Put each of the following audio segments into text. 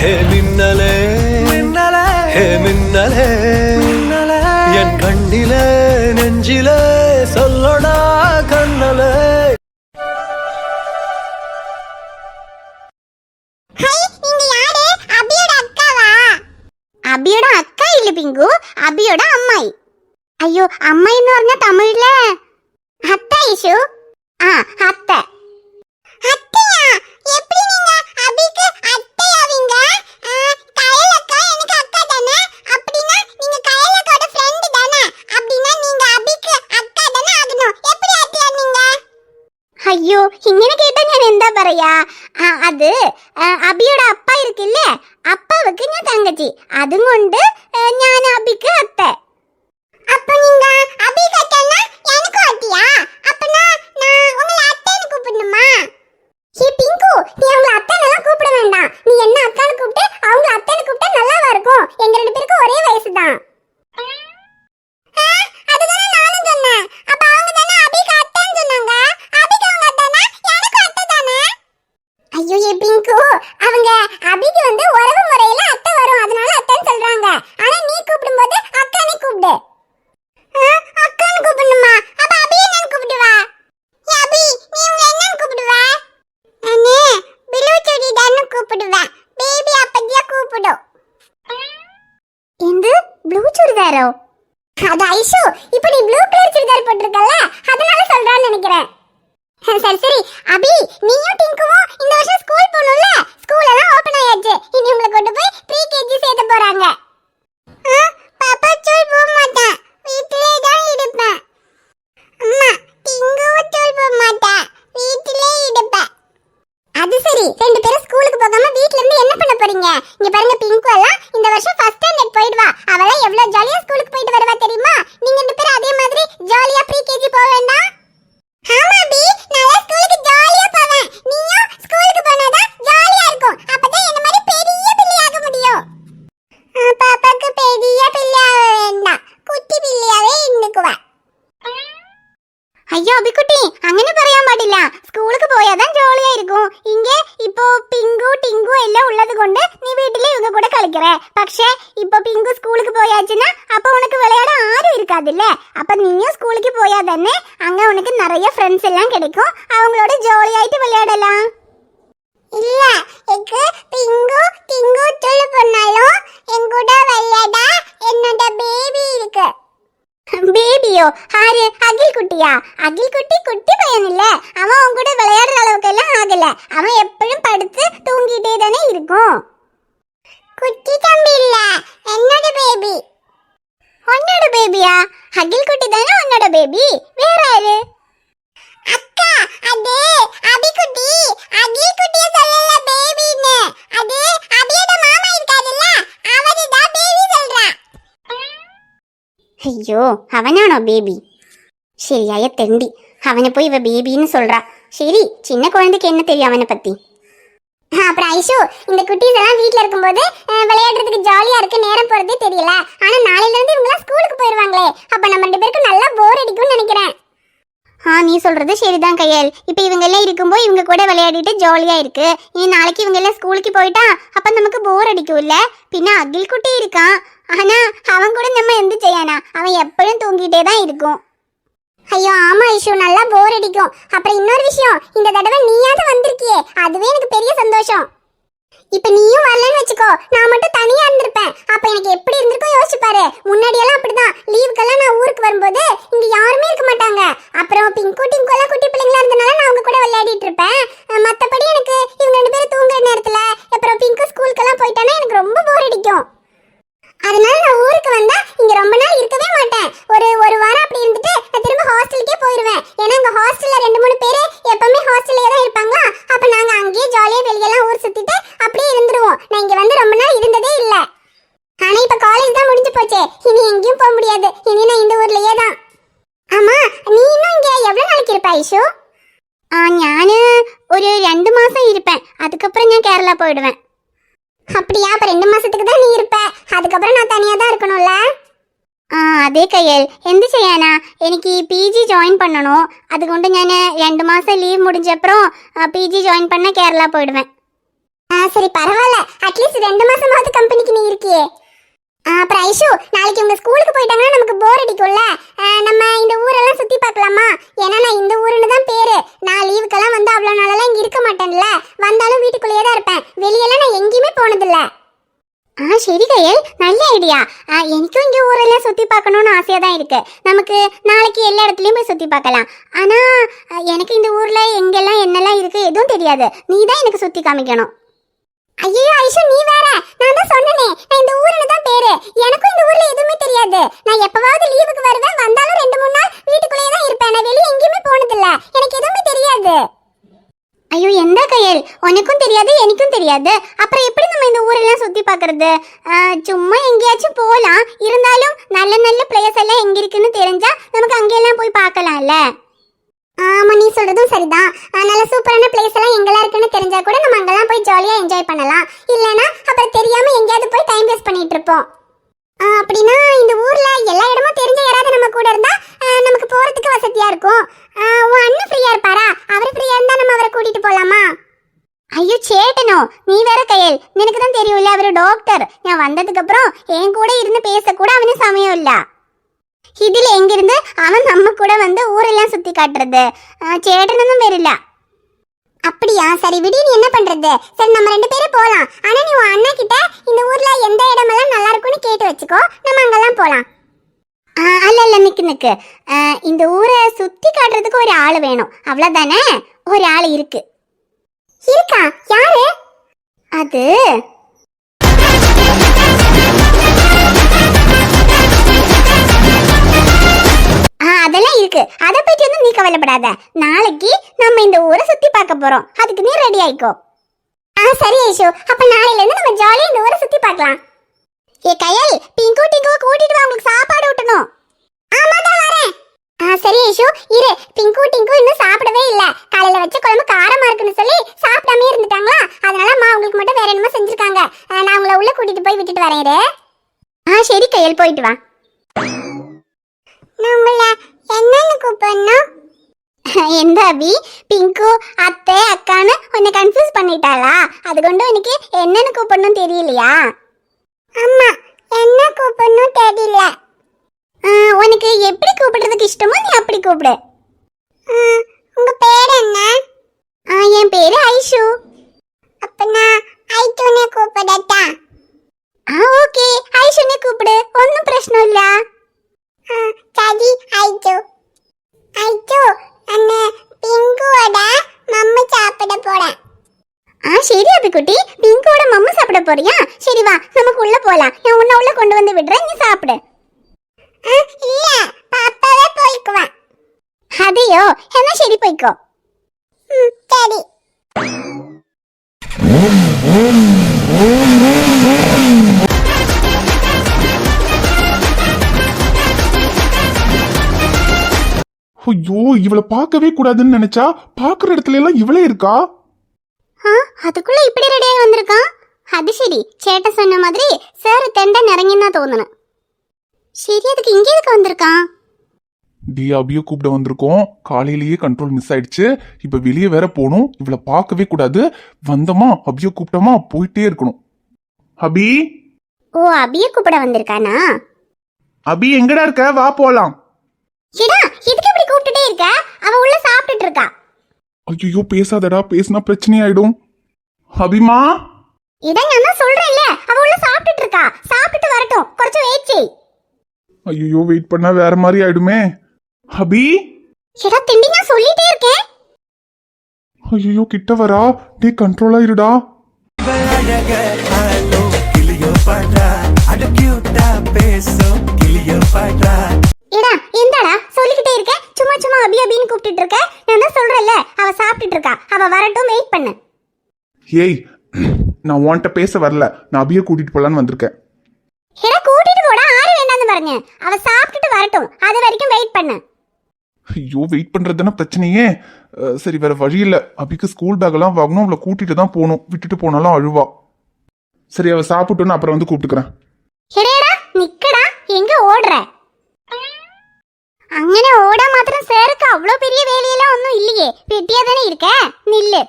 ஹே மின்னலே மின்னலே ஹே மின்னலே மின்னலே என் கண்ணிலே நெஞ்சிலே சொல்லடா கண்ணலே ஹை நீங்க யாரு அபியோட அக்காவா அபியோட அக்கா இல்ல பிங்கு அபியோட அம்மாய் ஐயோ அம்மாயின்னு പറഞ്ഞ தமிழ்ல அத்தை இஷு ஆ அத்தை கலரோ அது ஐஷு இப்போ நீ ப்ளூ கலர் சுடிதார் போட்டிருக்கல அதனால சொல்றான்னு நினைக்கிறேன். சரி சரி. அபி நீயும் டிங்குவும் இந்த வருஷம் ஸ்கூல் போகணும்ல? ഗോപിക്കുട്ടി അങ്ങനെ പറയാൻ പാടില്ല. സ്കൂളിൽ പോയാതാൻ ജോളിയായിരിക്കും. ഇങ്ങെ ഇപ്പോ പിങ്കു ടിങ്കു എല്ലാം ഉള്ളത് കൊണ്ട് നീ വീട്ടിലെ ഇവങ്ങ കൂടെ കളിക്കറേ. പക്ഷേ ഇപ്പൊ പിങ്കു സ്കൂളിൽ പോയാച്ചാ അപ്പോൾ ഉനക്ക് വിളയാടാൻ ആരും ഇരിക്കാതില്ലേ? അപ്പോൾ നീ സ്കൂളിൽ പോയാ തന്നെ അങ്ങ ഉനക്ക് നിറയെ ഫ്രണ്ട്സ് എല്ലാം കിടക്കും. അവങ്ങളോട് ജോളിയായിട്ട് വിളയാടലാം. ഇല്ല എക്ക് പിങ്കു ടിങ്കു ചൊല്ലി പൊന്നാലോ എൻകൂടെ ஐயோ ஹாரு அகில் குட்டியா அகில் குட்டி குட்டி பையன் இல்ல அவன் உன் கூட விளையாடுற அளவுக்கு எல்லாம் ஆகல. அவன் எப்பவும் படுத்து தூங்கிட்டே தானே இருக்கும். குட்டி தம்பி இல்ல என்னோட பேபி உன்னோட பேபியா அகில் குட்டி தானே உன்னோட பேபி வேற யாரு? அக்கா அது அபி குட்டி அகில் குட்டிய சொல்லல பேபின்னு அது அபியோட மாமா இருக்கா அவரு தான் பேபி சொல்றா ஐயோ அவனானோ பேபி சரியாய தெண்டி அவனை போய் இவ பேபின்னு சொல்றா. சரி சின்ன குழந்தைக்கு என்ன தெரியும் அவனை பத்தி அப்புறம் ஐஷு இந்த குட்டீஸ் எல்லாம் வீட்ல இருக்கும்போது விளையாடுறதுக்கு ஜாலியா இருக்கு நேரம் போறதே தெரியல ஆனா நாளையில இருந்து இவங்க ஸ்கூலுக்கு போயிருவாங்களே அப்ப நம்ம ரெண்டு பேருக்கும் நல்லா போர் அடிக்கும்னு நினைக்கிறேன் ஆ நீ சொல்கிறது சரிதான் கையல் இப்போ இவங்க எல்லாம் இருக்கும்போது இவங்க கூட விளையாடிட்டு ஜாலியாக இருக்கு இனி நாளைக்கு இவங்க எல்லாம் ஸ்கூலுக்கு போயிட்டா அப்போ நமக்கு போர் அடிக்கும்ல பின்ன அகில் குட்டி இருக்கான் ஆனா அவன் கூட நம்ம எந்த செய்யானா? அவன் எப்பவும் தூங்கிட்டே தான் இருக்கும். ஐயோ ஆமா ஐஷு நல்லா போர் அடிக்கும். அப்புறம் இன்னொரு விஷயம் இந்த தடவை நீயாவது வந்திருக்கியே. அதுவே எனக்கு பெரிய சந்தோஷம். இப்ப நீயும் வரலன்னு வச்சுக்கோ நான் மட்டும் தனியா இருந்திருப்பேன். அப்ப எனக்கு எப்படி இருந்திருக்கோ யோசிச்சு பாரு. முன்னாடி எல்லாம் அப்படிதான். லீவுக்கெல்லாம் நான் ஊருக்கு வரும்போது இங்க யாருமே இருக்க மாட்டாங்க. அப்புறம் பிங்கு டிங்கு எல்லாம் குட்டி பிள்ளைங்களா இருந்தனால நான் அவங்க கூட விளையாடிட்டு இருப்பேன். மத்தபடி எனக்கு இவங்க அதுக்கப்புறம் ഞാൻ கேரளா போயிடுவேன் அப்படியா அப்ப ரெண்டு மாசத்துக்கு தான் நீ இருப்ப அதுக்கப்புறம் நான் தனியா தான் இருக்கணும்ல ആ അതെ കയ്യൽ എന്ത് ചെയ്യാനാ എനിക്ക് പി ജി ജോയിൻ பண்ணணும் അതുകൊണ്ട് ഞാൻ രണ്ട് മാസം ലീവ് முடிஞ்சப்புறம் പി ജി ജോയിൻ பண்ண കേരള போயிடுவேன் ஆ சரி பரவாயில்ல அட்லீஸ்ட் ரெண்டு மாசமாவது கம்பெனிக்கு நீ இருக்கியே ஆ, அப்புறம் ஐஷு நாளைக்கு உங்க ஸ்கூலுக்கு போயிட்டாங்கன்னா நமக்கு போர் அடிக்கும்ல ஆ, நம்ம இந்த ஊரெல்லாம் சுத்தி பார்க்கலாமா ஏன்னா நான் இந்த ஊருன்னு தான் பேரு மாட்டேன்ல. வந்தாலும் வீட்டுக்குள்ளேயே தான் இருப்பேன். வெளியெல்லாம் நான் எங்கேயுமே போனதில்ல. ஆ சரி கயல். நல்ல ஐடியா எனக்கும் இங்கே ஊரெல்லாம் சுற்றி பார்க்கணும்னு ஆசையாக தான் இருக்கு. நமக்கு நாளைக்கு எல்லா இடத்துலையும் போய் சுற்றி பார்க்கலாம். ஆனால் எனக்கு இந்த ஊரில் எங்கெல்லாம் என்னெல்லாம் இருக்கு எதுவும் தெரியாது. நீ தான் எனக்கு சுற்றி காமிக்கணும். ஐயோ ஐஷு நீ வேற. நான் தான் சொன்னனே. நான் இந்த ஊரில் தான் பேரு. எனக்கும் இந்த ஊர்ல எதுவுமே தெரியாது. நான் எப்பவாவது லீவுக்கு வருவேன். வந்தாலும் ரெண்டு மூணு நாள் வீட்டுக்குள்ளேயே தான் இருப்பேன். நான் வெளியே எங்கேயுமே போனதில்ல. எனக்கு எதுவுமே தெரியாது. ஐயோ எந்த கையல்? உனக்கும் தெரியாது எனக்கும் தெரியாது. அப்புறம் எப்படி நம்ம இந்த ஊரெல்லாம் சுத்தி பார்க்குறது? சும்மா எங்கேயாச்சும் போகலாம் இருந்தாலும் நல்ல நல்ல பிளேஸ் எல்லாம் எங்க இருக்குன்னு தெரிஞ்சா நமக்கு அங்கெல்லாம் போய் பார்க்கலாம்ல. ஆமாம் நீ சொல்றதும் சரிதான். நல்ல சூப்பரான பிளேஸ் எல்லாம் எங்கெல்லாம் இருக்குன்னு தெரிஞ்சா கூட நம்ம அங்கெல்லாம் போய் ஜாலியா என்ஜாய் பண்ணலாம். இல்லைனா அப்புறம் தெரியாம எங்கேயாவது போய் டைம் வேஸ்ட் பண்ணிட்டு இருப்போம். ஆஹ், அப்படின்னா இந்த ஊர்ல எல்லா இடமும் தெரிஞ்ச யாராவது நம்ம கூட இருந்தா ஆஹ், நமக்கு போறதுக்கு வசதியா இருக்கும் ஆஹ், உன் அண்ணன் ஃப்ரீயா இருப்பாரா அவர் ஃப்ரீயா இருந்தா நம்ம அவரை கூட்டிட்டு போலாமா ஐயோ சேட்டனோ நீ வேற கையல் எனக்கு தான் தெரியும்ல அவரு டாக்டர் நான் வந்ததுக்கு அப்புறம் என் கூட இருந்து பேச கூட அவனுக்கு சமயம் இல்ல இதுல எங்கிருந்து அவன் நம்ம கூட வந்து ஊரெல்லாம் சுத்தி காட்டுறது சேட்டனும் வரல அப்படியா? சரி விடி நீ என்ன பண்றது? சரி நம்ம ரெண்டு பேரும் போலாம். ஆனா நீ உன் அண்ணா கிட்ட இந்த ஊர்ல எந்த இடமெல்லாம் நல்லா இருக்கும்னு கேட்டு வச்சுக்கோ. நம்ம அங்கெல்லாம் போலாம். ஆஹ் அல்ல நிக்கு நிக்கு. ஆஹ் இந்த ஊரை சுத்தி காட்டுறதுக்கு ஒரு ஆள் வேணும். அவ்வளவுதானே? ஒரு ஆள் இருக்கு. இருக்கா? யாரு? அது அதெல்லாம் இருக்கு. அத பத்தி வந்து நீ கவலைப்படாத. நாளைக்கு நம்ம இந்த ஊரை சுத்தி பார்க்க போறோம். அதுக்கு நீ ரெடி ஆயிக்கோ. ஆ சரி ஐஷு. அப்ப நாளையில இருந்து நம்ம ஜாலியா இந்த ஊரை சுத்தி பார்க்கலாம். ஏ கயல் பிங்கு டிங்கோ கூட்டிட்டு வா. உங்களுக்கு சாப்பாடு ஊட்டணும். ஆமா தான் வரேன். ஆ சரி ஐஷு. இரு. பிங்கு டிங்கு இன்னும் சாப்பிடவே இல்ல. காலையில வச்ச குழம்பு காரமா இருக்குன்னு சொல்லி சாப்பிடாம இருந்துட்டாங்களா? அதனால அம்மா உங்களுக்கு மட்டும் வேற என்னமோ செஞ்சிருக்காங்க. நான் உங்களை உள்ள கூட்டிட்டு போய் விட்டுட்டு வரேன் ஆ சரி கையல். போயிட்டு வா நான் உங்களை என்னன்னு கூப்பிடணும் எந்த அபி பிங்கு அத்தை அக்கான்னு உன்னை கன்ஃபியூஸ் பண்ணிட்டாளா அது கொண்டு உனக்கு என்னன்னு கூப்பிடணும் தெரியலையா அம்மா என்ன கூப்பிடணும் தெரியல உனக்கு எப்படி இஷ்டமோ நீ அப்படி கூப்பிடு. உங்க பேர் என்ன? என் பேரு ஐஷு. அப்ப நான் ஐஷுனே கூப்பிடட்டா? ஆ ஓகே. ஐஷுனே கூப்பிடு. ஒன்றும் பிரச்சனை இல்ல. சரி ஐஜோ. ஐஜோ அண்ணே பிங்குவோட மம்மு சாப்பிட போறேன். ஆ சரி அபிக்குட்டி. பிங்கோட மம்ம சாப்பிட போறியா? சரி வா. நமக்கு உள்ள போலாம். நான் உன்ன உள்ள கொண்டு வந்து விடுறேன். நீ சாப்பிடு. இல்ல. போய்க்குவேன் அதையோ என்ன சரி போய்க்கோ ம், சரி ஐயோ இவளை பார்க்கவே கூடாதுன்னு நினைச்சா பார்க்குற இடத்துல எல்லாம் இவளே இருக்கா ஆ அதுக்குள்ள இப்படி ரெடியாகி வந்திருக்கான் அது சரி சேட்டை சொன்ன மாதிரி சார் தெண்டை நிறங்கின்னு தோணுனேன் சரி அதுக்கு இங்கே எதுக்கு வந்திருக்கான் டி அபிய கூப்பிட வந்திருக்கோம். காலையிலேயே கண்ட்ரோல் மிஸ் ஆயிடுச்சு. இப்ப வெளியே வேற போகணும். இவளை பார்க்கவே கூடாது. வந்தோமா? அபிய கூப்பிட்டோமா? போயிட்டே இருக்கணும். அபி? ஓ அபிய கூப்பிட வந்திருக்கானா? அபி எங்கடா இருக்க? வா போலாம். ஏடா எதுக்கு இப்படி கூப்பிட்டுட்டே இருக்க? அவ உள்ள சாப்பிட்டுட்டு இருக்கா. ஐயோ பேசாதடா. பேசினா பிரச்சனை ஆயிடும் அபிமா? இதை நான் சொல்றேன்ல. அவ உள்ள சாப்பிட்டுட்டு இருக்கா. சாப்பிட்டு வரட்டும். கொஞ்சம் வெயிட் செய். ஐயோ வெயிட் பண்ணா வேற மாதிரி ஆயிடுமே. அபி ஏடா திண்டி நான் சொல்லிட்டே இருக்கேன் ஐயோ கிட்ட வரா. டே கண்ட்ரோலா இருடா ஏடா எந்தடா? சொல்லிக்கிட்டே இருக்க. சும்மா சும்மா அபி அபின்னு கூப்பிட்டுட்டு இருக்க. நான் தான் சொல்றேன்ல அவ சாப்பிட்டுட்டு இருக்கா. அவ வரட்டும் வெயிட் பண்ணு. ஏய் நான் உன்கிட்ட பேச வரல. நான் அபிய கூட்டிட்டு போலான்னு வந்திருக்கேன். ஏடா கூட்டிட்டு போடா. ஆறு வேண்டாம்னு பாருங்க. அவ சாப்பிட்டுட்டு வரட்டும். அது வரைக்கும் வெயிட் பண்ணு. ஐயோ வெயிட் பண்றது தானே பிரச்சனையே அஹ், சரி வேற வழி இல்ல அபிக்கு ஸ்கூல் பேக் எல்லாம் வாங்கணும் அவளை கூட்டிட்டு தான் போகணும் விட்டுட்டு போனாலும் அழுவா சரி அவ சாப்பிட்டோன்னு அப்புறம் வந்து கூப்பிட்டுக்கிறேன் எடேடா நிக்கடா எங்க ஓடுற അങ്ങനെ ഓടാ മാത്രം സാർക്ക് അവളോ பெரிய வேலையெல்லாம் ஒன்றும் இல்லையே வெட்டியா தானே இருக்க நில்லு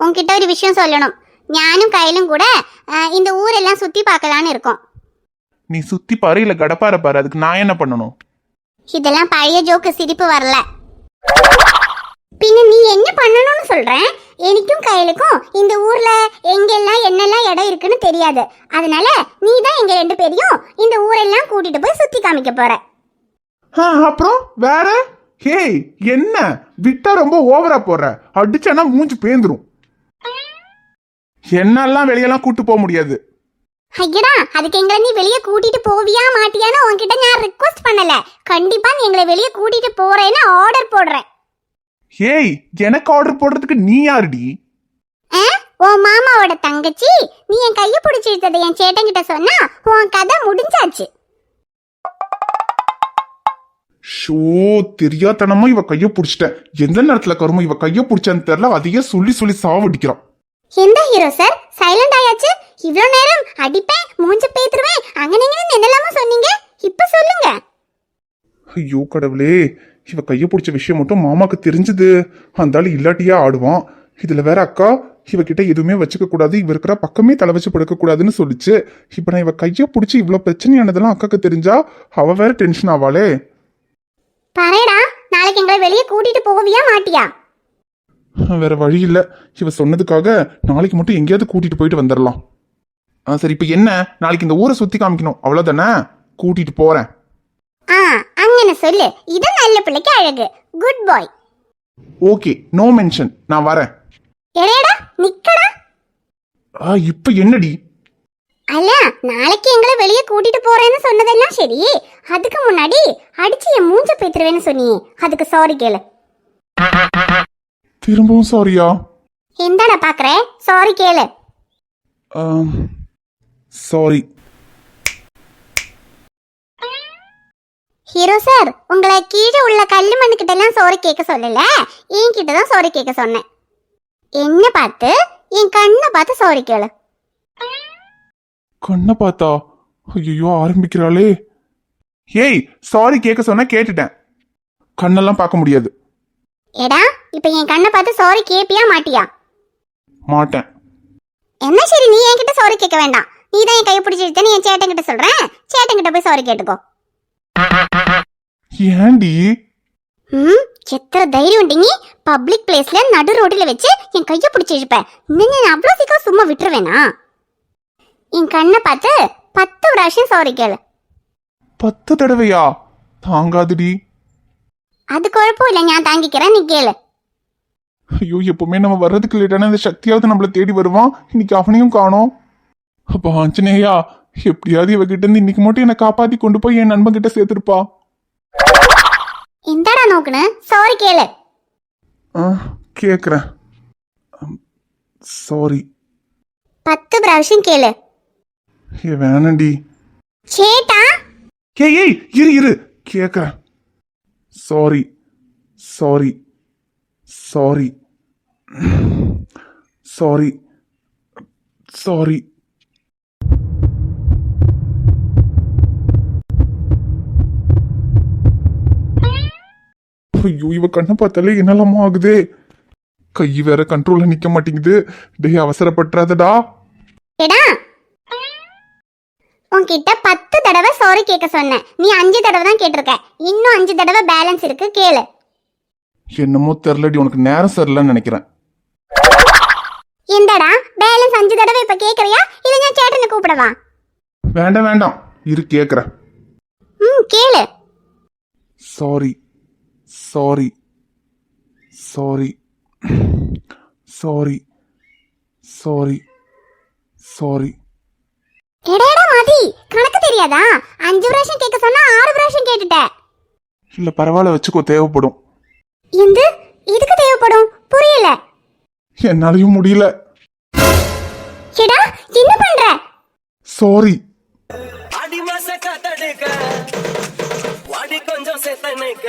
உன்கிட்ட ஒரு விஷயம் சொல்லணும் ஞானும் கையிலும் கூட அஹ், இந்த ஊரெல்லாம் சுத்தி பார்க்கலான்னு இருக்கோம் நீ சுத்தி பாரு இல்ல கடப்பார பாரு அதுக்கு நான் என்ன பண்ணணும் இதெல்லாம் பழைய ஜோக்கு சிரிப்பு வரல. பின்ன நீ என்ன பண்ணணும்னு சொல்றேன் எனக்கும் கையலுக்கும் இந்த ஊர்ல எங்கெல்லாம் என்னெல்லாம் இடம் இருக்குன்னு தெரியாது. அதனால நீ தான் எங்க ரெண்டு பேரையும் இந்த ஊரெல்லாம் கூட்டிட்டு போய் சுத்தி காமிக்க போற. ஆ, அப்புறம் வேற? ஹேய் என்ன? விட்டா ரொம்ப ஓவரா போடுற அடிச்சானா மூஞ்சி பேந்துரும். என்னெல்லாம் வெளியெல்லாம் கூட்டு போக முடியாது. ஐயடா அதுக்கு எங்களை நீ வெளியே கூட்டிட்டு போவியா மாட்டியான்னு உன்கிட்ட நான் ரிக்வஸ்ட் பண்ணல. கண்டிப்பா நீ எங்களை வெளியே கூட்டிட்டு போறேன்னு ஆர்டர் போடுறேன். ஏய் எனக்கு ஆர்டர் போடுறதுக்கு நீ யாருடி? உன் மாமாவோட தங்கச்சி? நீ என் கையை பிடிச்சி இழுத்ததை என் சேட்டங்கிட்ட சொன்னா உன் கதை முடிஞ்சாச்சு. ஷோ தெரியாதனமா இவ கைய புடிச்சிட்டேன் எந்த நேரத்துல கருமோ இவ கைய புடிச்சான்னு தெரியல அதையே சொல்லி சொல்லி சாவடிக்கிறான். எந்த ஹீரோ சார் சைலண்ட் ஆயாச்சு? இவ்வளோ நேரம் அடிப்பேன் மூஞ்ச பேத்துருவேன் அங்க நீங்க என்னெல்லாமோ சொன்னீங்க? இப்ப சொல்லுங்க. ஐயோ கடவுளே. இவ கைய பிடிச்ச விஷயம் மட்டும் மாமாக்கு தெரிஞ்சது. அந்த ஆளு இல்லாட்டியா ஆடுவான். இதுல வேற அக்கா இவகிட்ட எதுவுமே வச்சுக்க கூடாது. இவ இருக்கிற பக்கமே தலை வச்சு படுக்க கூடாதுன்னு சொல்லிச்சு. இப்ப நான் இவ கைய பிடிச்சி இவ்வளவு பிரச்சனையானதெல்லாம் அக்காக்கு தெரிஞ்சா அவ வேற டென்ஷன் ஆவாளே. பரேடா நாளைக்கு எங்களை வெளியே கூட்டிட்டு போவியா மாட்டியா? வேற வழி இல்ல. இவ சொன்னதுக்காக நாளைக்கு மட்டும் எங்கேயாவது கூட்டிட்டு போயிட்டு வந்துடலாம் ஆ சரி இப்ப என்ன? நாளைக்கு இந்த ஊரை சுத்தி காமிக்கணும். அவ்வளவுதானே? கூட்டிட்டு போறேன். ஆ அங்கன சொல்லு. இது நல்ல பிள்ளைக்கு அழகு. Good bye okay no mention நான் வரேன். எடையடா நிக்கடா. ஆ இப்ப என்னடி? அல்ல நாளைக்கு எங்களை வெளியே கூட்டிட்டு போறேன்னு சொன்னதெல்லாம் சரி. அதுக்கு முன்னாடி அடிச்சு என் மூஞ்ச பேத்துருவேன்னு சொன்னியே அதுக்கு சாரி கேளு. திரும்பவும் சாரியா எந்தாடா பாக்குற? சாரி கேளு. சாரி ஹீரோ சார் உங்களை கீழே உள்ள கல்லு மண்ணுக்கிட்ட எல்லாம் சோறு கேட்க சொல்லல. என்கிட்ட தான் சோறு கேட்க சொன்னேன். என்ன பார்த்து என் கண்ணை பார்த்து சோறு கேளு. கண்ணை பார்த்தா? ஐயோ ஆரம்பிக்கிறாளே. ஏய் சாரி கேட்க சொன்னா கேட்டுட்டேன். கண்ணெல்லாம் பார்க்க முடியாது. ஏடா இப்ப என் கண்ணை பார்த்து சாரி கேப்பியா மாட்டியா? மாட்டேன். என்ன சரி நீ என்கிட்ட சாரி கேட்க வேண்டாம். நீ தான் என் கையை பிடிச்சி என் சேட்டங்கிட்ட சொல்றேன். சேட்டங்கிட்ட போய் சாரி கேட்டுக்கோ. ஏண்டி ம் எத்தனை தைரியம் உண்டு நீ பப்ளிக் பிளேஸ்ல நடு ரோட்டில் வச்சு என் கையை பிடிச்சி இழுப்ப நீங்க நான் அவ்வளோ சீக்கிரம் சும்மா விட்டுருவேனா? என் கண்ணை பார்த்து பத்து பிராവശ്யம் சாரி கேளு. பத்து தடவையா? தாங்காதுடி. அது குழப்பம் இல்லை நான் தாங்கிக்கிறேன் நீ கேளு. ஐயோ எப்பவுமே நம்ம வர்றதுக்கு லேட்டான இந்த சக்தியாவது நம்மள தேடி வருவான். இன்னைக்கு அவனையும் காணோம். அப்ப ஆஞ்சநேயா எப்படியாவது இவகிட்ட இருந்து இன்னைக்கு மட்டும் என்னை காப்பாத்தி கொண்டு போய் என் நண்பன் கிட்ட சேர்த்திருப்பா. எந்தடா நோக்குன்னு சாரி கேளு. ஆ, கேக்குறேன். சாரி பத்து பிராവശ്யம் கேளு. ஏ வேணாண்டி. சேட்டா ஏய் ஏய் இரு இரு. கேக்குறேன். Sorry sorry sorry sorry sorry ஐயோ இவ கண்ணை பார்த்தாலே என்னெல்லாமோ ஆகுதே. கை வேற கண்ட்ரோல்ல நிக்க மாட்டேங்குது. டேய் அவசரப்பட்டுறாதடா. ஏடா உன்கிட்ட பத்து தடவை சாரி கேட்க சொன்னேன். நீ அஞ்சு தடவை தான் கேட்டிருக்க. இன்னும் அஞ்சு தடவை பேலன்ஸ் இருக்கு கேளு. என்னமோ தெரிலடி உனக்கு நேரம் சரியில்லைன்னு நினைக்கிறேன். எந்தடா? பேலன்ஸ் அஞ்சு தடவை இப்ப கேக்குறியா? இல்ல நான் சேட்டனை கூப்பிடவா? வேண்டாம் வேண்டாம். இரு கேக்குறேன். ம் கேளு. Sorry sorry sorry sorry sorry sorry எடேடா மதி கணக்கு தெரியாதா? அஞ்சு வருஷம் கேட்க சொன்னா ஆறு வருஷம் கேட்டுட்ட. இல்ல பரவாயில்ல வச்சுக்கோ தேவைப்படும். எந்து? எதுக்கு தேவைப்படும்? புரியல. என்னாலயும் முடியல. எடா என்ன பண்ற? சாரி அடிமாச காத்தடிக்க அடி கொஞ்சம் செத்தனைக்க